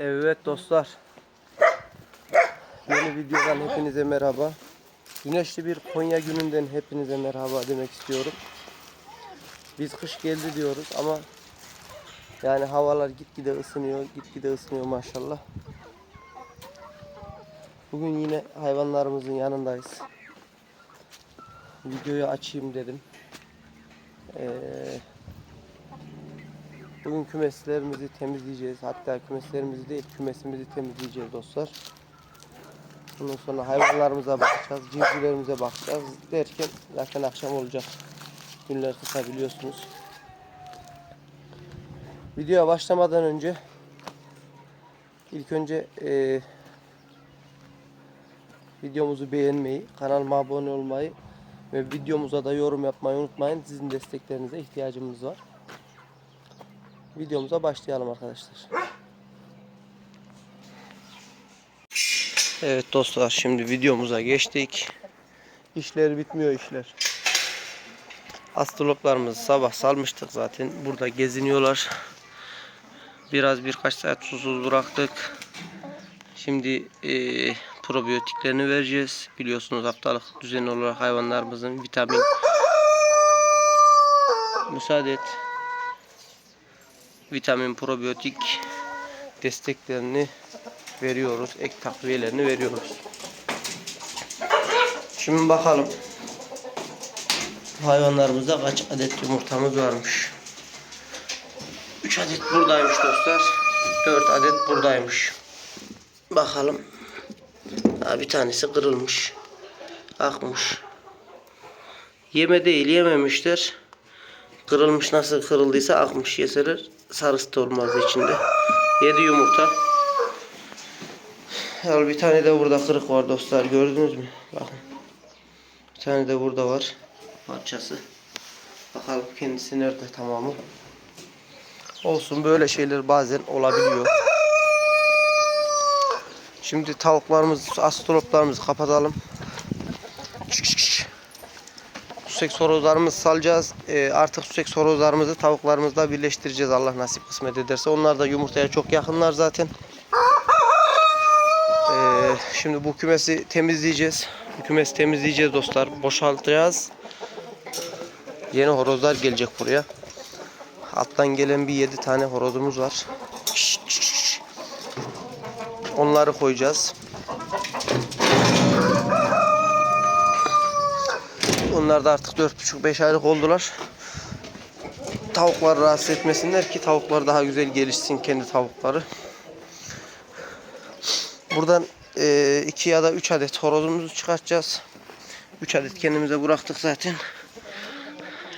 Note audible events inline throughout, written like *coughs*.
Evet dostlar. Yeni videodan hepinize merhaba. Güneşli bir Konya gününden hepinize merhaba demek istiyorum. Biz kış geldi diyoruz ama yani havalar gitgide ısınıyor, gitgide ısınıyor maşallah. Bugün yine hayvanlarımızın yanındayız. Videoyu açayım dedim. Ee, Bugün kümeslerimizi temizleyeceğiz. Hatta kümeslerimizi değil, kümesimizi temizleyeceğiz dostlar. Bundan sonra hayvanlarımıza bakacağız, civcivlerimize bakacağız derken zaten akşam olacak. Günler kısa biliyorsunuz. Videoya başlamadan önce ilk önce eee, videomuzu beğenmeyi, kanalıma abone olmayı ve videomuza da yorum yapmayı unutmayın. Sizin desteklerinize ihtiyacımız var videomuza başlayalım arkadaşlar. Evet dostlar şimdi videomuza geçtik. İşler bitmiyor işler. Astrologlarımızı sabah salmıştık zaten. Burada geziniyorlar. Biraz birkaç saat susuz bıraktık. Şimdi eee probiyotiklerini vereceğiz. Biliyorsunuz haftalık düzenli olarak hayvanlarımızın vitamin müsaade et vitamin probiyotik desteklerini veriyoruz. Ek takviyelerini veriyoruz. Şimdi bakalım. Hayvanlarımızda kaç adet yumurtamız varmış. 3 adet buradaymış dostlar. 4 adet buradaymış. Bakalım. Daha bir tanesi kırılmış. Akmış. Yeme değil yememişler. Kırılmış nasıl kırıldıysa akmış yeseler sarısı da olmazdı içinde. 7 yumurta. Al bir tane de burada kırık var dostlar gördünüz mü? Bakın. Bir tane de burada var. Parçası. Bakalım kendisi nerede tamamı. Olsun böyle şeyler bazen olabiliyor. Şimdi tavuklarımızı, astroloplarımızı kapatalım. Susek sorozlarımızı salacağız. Ee, artık susek sorozlarımızı tavuklarımızla birleştireceğiz Allah nasip kısmet ederse. Onlar da yumurtaya çok yakınlar zaten. Ee, şimdi bu kümesi temizleyeceğiz. Bu kümesi temizleyeceğiz dostlar. Boşaltacağız. Yeni horozlar gelecek buraya. Alttan gelen bir 7 tane horozumuz var. Onları koyacağız. Onlar da artık 4,5-5 aylık oldular. Tavukları rahatsız etmesinler ki tavuklar daha güzel gelişsin kendi tavukları. Buradan 2 ya da 3 adet horozumuzu çıkartacağız. 3 adet kendimize bıraktık zaten.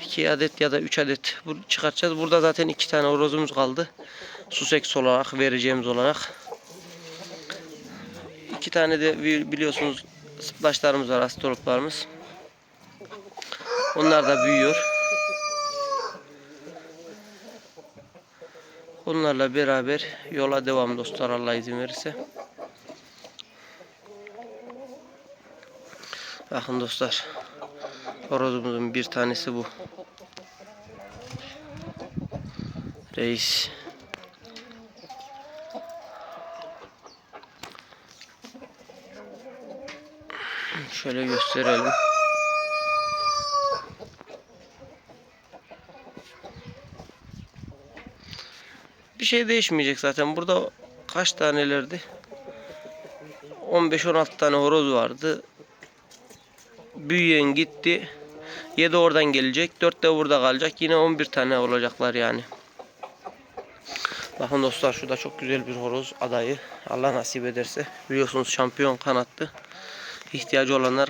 2 adet ya da 3 adet çıkartacağız. Burada zaten 2 tane horozumuz kaldı. Suseks olarak vereceğimiz olarak. 2 tane de bi- biliyorsunuz sıplaşlarımız var, astrologlarımız. Onlar da büyüyor. Onlarla beraber yola devam dostlar Allah izin verirse. Bakın dostlar. Horozumuzun bir tanesi bu. Reis. Şöyle gösterelim. Bir şey değişmeyecek zaten. Burada kaç tanelerdi? 15-16 tane horoz vardı. Büyüyen gitti. 7 oradan gelecek. 4 de burada kalacak. Yine 11 tane olacaklar yani. Bakın dostlar şurada çok güzel bir horoz adayı. Allah nasip ederse. Biliyorsunuz şampiyon kanattı. İhtiyacı olanlar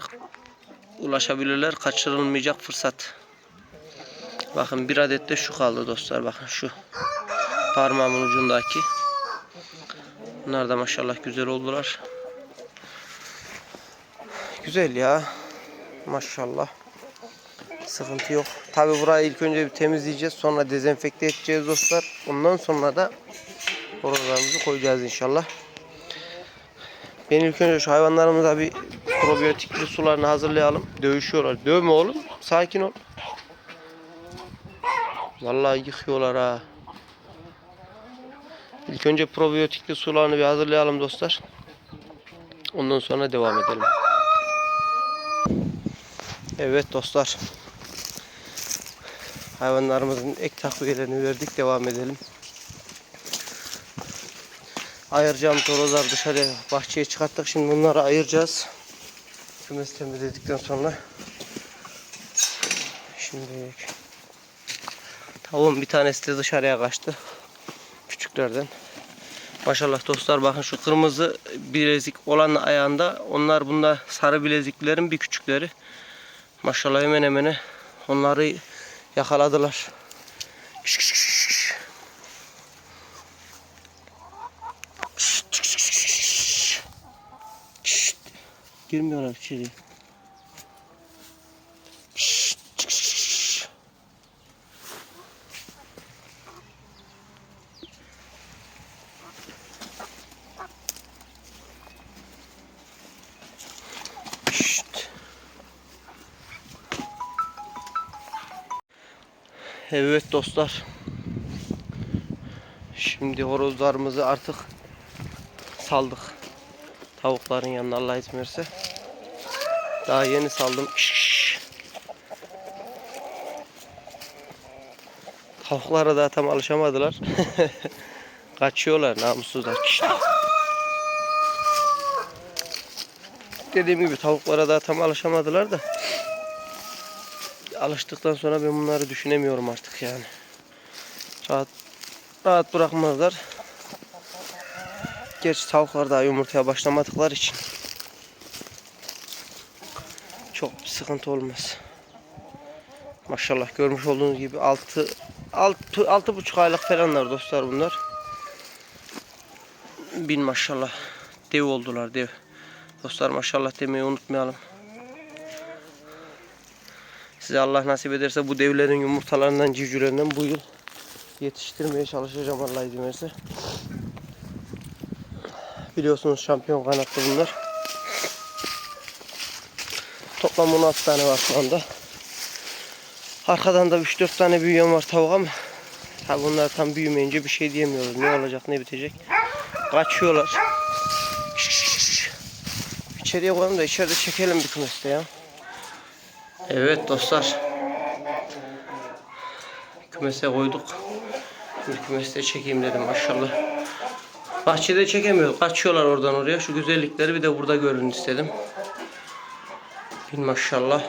ulaşabilirler. Kaçırılmayacak fırsat. Bakın bir adet de şu kaldı dostlar. Bakın şu parmağımın ucundaki. Bunlar da maşallah güzel oldular. Güzel ya. Maşallah. Sıkıntı yok. Tabi burayı ilk önce bir temizleyeceğiz. Sonra dezenfekte edeceğiz dostlar. Ondan sonra da horozlarımızı koyacağız inşallah. Ben ilk önce şu hayvanlarımıza bir probiyotikli sularını hazırlayalım. Dövüşüyorlar. Dövme oğlum. Sakin ol. Vallahi yıkıyorlar ha. İlk önce probiyotikli sularını bir hazırlayalım dostlar. Ondan sonra devam edelim. Evet dostlar. Hayvanlarımızın ek takviyelerini verdik. Devam edelim. Ayıracağımız horozlar dışarıya bahçeye çıkarttık. Şimdi bunları ayıracağız. Kümes temizledikten sonra. Şimdi tavuğun bir tanesi de dışarıya kaçtı. Küçüklerden. Maşallah dostlar bakın şu kırmızı bilezik olan ayağında onlar bunda sarı bileziklerin bir küçükleri. Maşallah hemen hemen onları yakaladılar. Kış kış Evet dostlar. Şimdi horozlarımızı artık saldık. Tavukların yanına Allah izin. Daha yeni saldım. Şşş. Tavuklara daha tam alışamadılar. *laughs* Kaçıyorlar namussuzlar. Dediğim gibi tavuklara daha tam alışamadılar da. Alıştıktan sonra ben bunları düşünemiyorum artık yani. Rahat rahat bırakmazlar. Gerçi tavuklar daha yumurtaya başlamadıkları için çok bir sıkıntı olmaz. Maşallah görmüş olduğunuz gibi 6 6 altı buçuk aylık falanlar dostlar bunlar. Bin maşallah dev oldular dev. Dostlar maşallah demeyi unutmayalım. Size Allah nasip ederse bu devlerin yumurtalarından, civcivlerinden bu yıl yetiştirmeye çalışacağım Allah izin verirse. Biliyorsunuz şampiyon kanatlı bunlar. Toplam 16 tane var şu anda. Arkadan da 3-4 tane büyüyen var tavuk ama bunlar tam büyümeyince bir şey diyemiyoruz. Ne olacak ne bitecek. Kaçıyorlar. İçeriye koyalım da içeride çekelim bir kümeste ya. Evet dostlar. Kümese koyduk. Bir kümeste çekeyim dedim maşallah. Bahçede çekemiyor. Kaçıyorlar oradan oraya. Şu güzellikleri bir de burada görün istedim. Bin maşallah.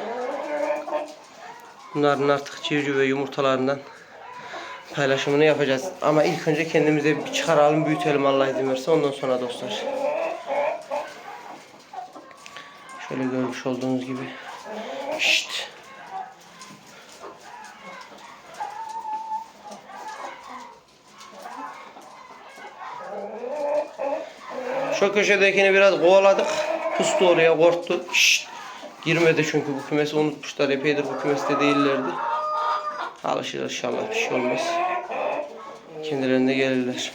Bunların artık civciv ve yumurtalarından paylaşımını yapacağız. Ama ilk önce kendimize bir çıkaralım, büyütelim Allah izin verirse. Ondan sonra dostlar. Şöyle görmüş olduğunuz gibi. Şşt. Şu köşedekini biraz kovaladık. Pustu oraya korktu. Şşt. Girmedi çünkü bu kümesi unutmuşlar. Epeydir bu kümeste değillerdi. Alışır inşallah bir şey olmaz. Kendilerine gelirler.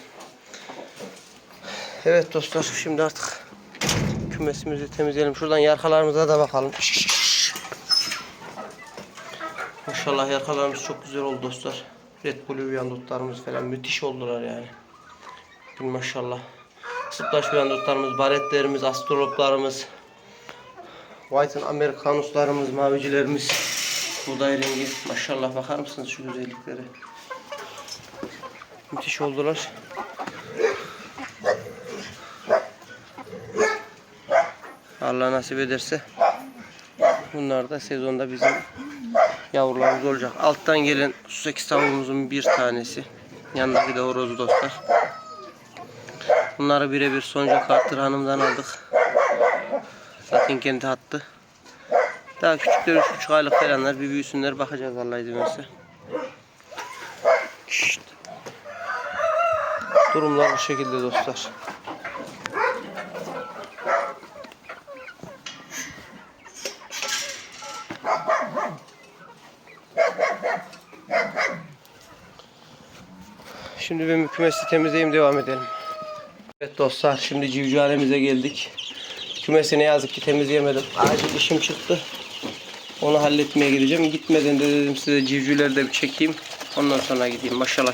Evet dostlar şimdi artık kümesimizi temizleyelim. Şuradan yarkalarımıza da bakalım. Maşallah yarkalarımız çok güzel oldu dostlar. Red Blue yandutlarımız falan müthiş oldular yani. Bin maşallah. Sıplaş yandutlarımız, baretlerimiz, astroloplarımız, White'ın Amerikanuslarımız, mavicilerimiz, buğday rengi. Maşallah bakar mısınız şu güzelliklere? Müthiş oldular. Allah nasip ederse bunlar da sezonda bizim yavrularımız olacak. Alttan gelen su 8 tavuğumuzun bir tanesi. Yanındaki de horozu dostlar. Bunları birebir Sonca Carter Hanım'dan aldık. Zaten kendi attı. Daha küçükler 3,5 aylık falanlar bir büyüsünler bakacağız Allah izin. Durumlar bu şekilde dostlar. Şimdi ben kümesi temizleyeyim devam edelim. Evet dostlar şimdi civcivhanemize geldik. Kümesi ne yazık ki temizleyemedim. Acil işim çıktı. Onu halletmeye gideceğim. Gitmeden de dedim size civcivleri de bir çekeyim. Ondan sonra gideyim. Maşallah.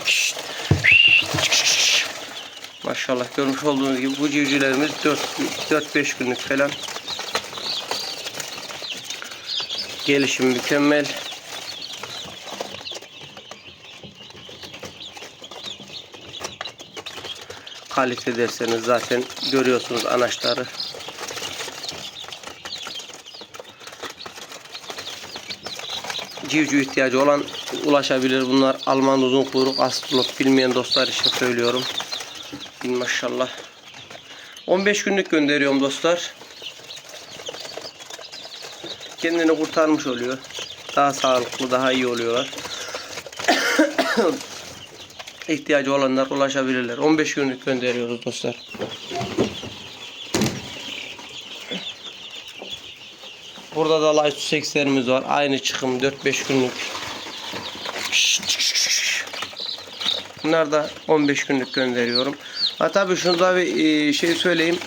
Maşallah görmüş olduğunuz gibi bu civcivlerimiz 4-5 günlük falan. Gelişim mükemmel. Kalite derseniz zaten görüyorsunuz anaçları. Civciv ihtiyacı olan ulaşabilir. Bunlar Alman uzun kuyruk astrolog bilmeyen dostlar için söylüyorum. Bin maşallah. 15 günlük gönderiyorum dostlar. Kendini kurtarmış oluyor. Daha sağlıklı, daha iyi oluyorlar. *coughs* İhtiyacı olanlar ulaşabilirler. 15 günlük gönderiyoruz dostlar. Burada da light sekslerimiz var. Aynı çıkım 4-5 günlük. Bunlar da 15 günlük gönderiyorum. Ha tabii şunu da bir e, şey söyleyeyim.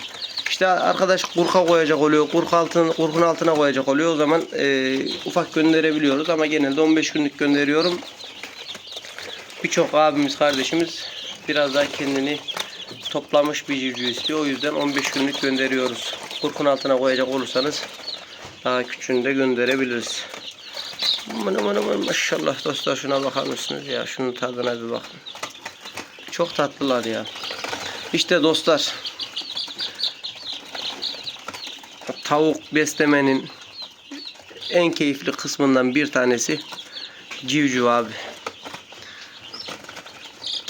İşte arkadaş kurka koyacak oluyor. Kurk altın, kurkun altına koyacak oluyor. O zaman e, ufak gönderebiliyoruz ama genelde 15 günlük gönderiyorum. Birçok abimiz, kardeşimiz biraz daha kendini toplamış bir civciv istiyor. O yüzden 15 günlük gönderiyoruz. Kurkun altına koyacak olursanız daha küçüğünü de gönderebiliriz. Aman aman aman maşallah dostlar şuna bakar mısınız ya? Şunun tadına bir bakın. Çok tatlılar ya. İşte dostlar. Tavuk beslemenin en keyifli kısmından bir tanesi civciv abi.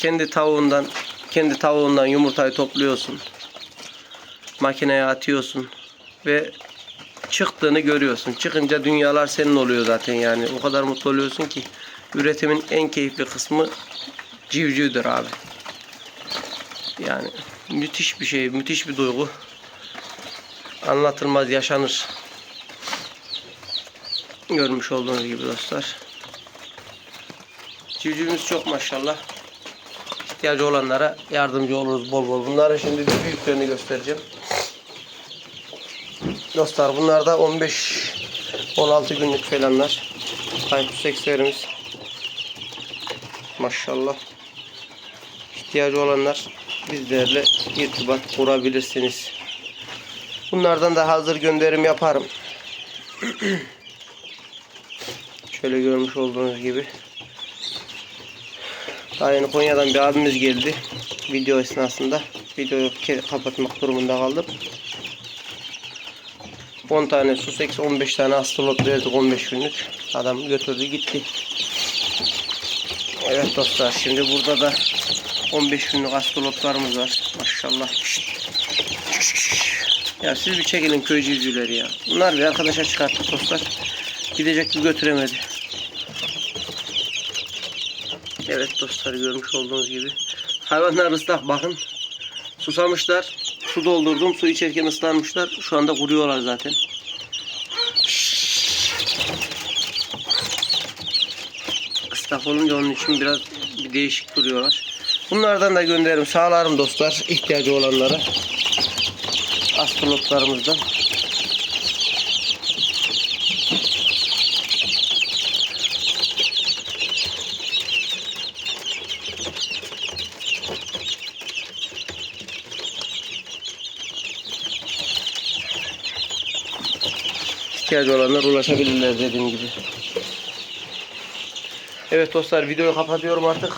Kendi tavuğundan kendi tavuğundan yumurtayı topluyorsun. Makineye atıyorsun ve çıktığını görüyorsun. Çıkınca dünyalar senin oluyor zaten yani. O kadar mutlu oluyorsun ki üretimin en keyifli kısmı civcivdir abi. Yani müthiş bir şey, müthiş bir duygu. Anlatılmaz, yaşanır. Görmüş olduğunuz gibi dostlar. Civcivimiz çok maşallah. İhtiyacı olanlara yardımcı oluruz bol bol. Bunların şimdi bir büyüklerini göstereceğim. Dostlar bunlar da 15 16 günlük falanlar. Kayıp sekslerimiz. Maşallah. İhtiyacı olanlar bizlerle irtibat kurabilirsiniz. Bunlardan da hazır gönderim yaparım. *clears throat* Şöyle görmüş olduğunuz gibi. Daha yeni Konya'dan bir abimiz geldi. Video esnasında. Videoyu kapatmak durumunda kaldım. 10 tane Sussex, 15 tane Astrolot verdik 15 günlük. Adam götürdü gitti. Evet dostlar şimdi burada da 15 günlük Astrolotlarımız var. Maşallah. Ya siz bir çekilin köy civcivleri ya. Bunlar bir arkadaşa çıkarttık dostlar. Gidecek bir götüremedi. Evet dostlar görmüş olduğunuz gibi. Hayvanlar ıslak bakın. Susamışlar. Su doldurdum. Su içerken ıslanmışlar. Şu anda kuruyorlar zaten. Islak olunca onun için biraz bir değişik duruyorlar. Bunlardan da gönderirim. Sağlarım dostlar. ihtiyacı olanlara. Astrolotlarımızdan. İhtiyacı olanlar ulaşabilirler dediğim gibi. Evet dostlar videoyu kapatıyorum artık.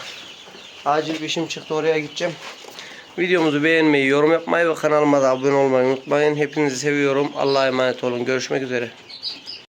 Acil bir işim çıktı oraya gideceğim. Videomuzu beğenmeyi, yorum yapmayı ve kanalıma da abone olmayı unutmayın. Hepinizi seviyorum. Allah'a emanet olun. Görüşmek üzere.